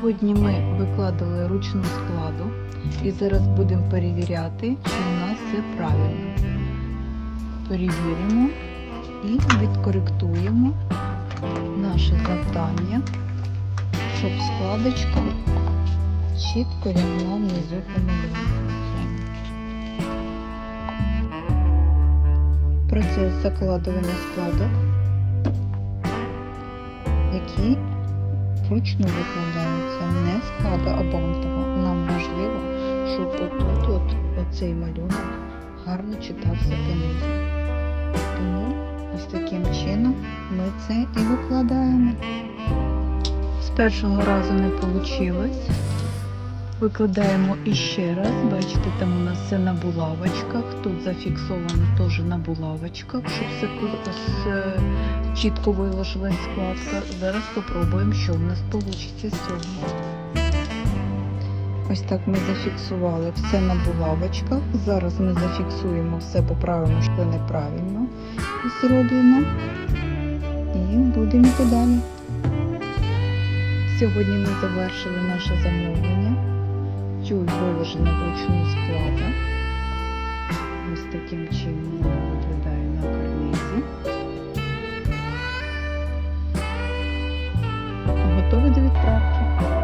Сьогодні ми викладали ручну складу і зараз будемо перевіряти, чи у нас все правильно. Перевіримо і відкоректуємо наше завдання, щоб складочка чітко лягла внизу по. Процес закладування складок, який вручну викладається не склада. Нам важливо, щоб отут от оцей малюнок гарно читався понизу. Тому ось таким чином ми це і викладаємо. З першого разу не вийшло. Викладаємо іще раз. Бачите, там у нас все на булавочках. Тут зафіксовано теж на булавочках, щоб все с- чітко виложилась складка. Зараз спробуємо, що в нас вийде з цього. Ось так ми зафіксували все на булавочках. Зараз ми зафіксуємо все поправимо, що неправильно зроблено. І будемо йти далі. Сьогодні ми завершили наше замовлення. Тюль виложена вручну склада. Ось таким чином вона виглядає на карнизі. Готові до відправки.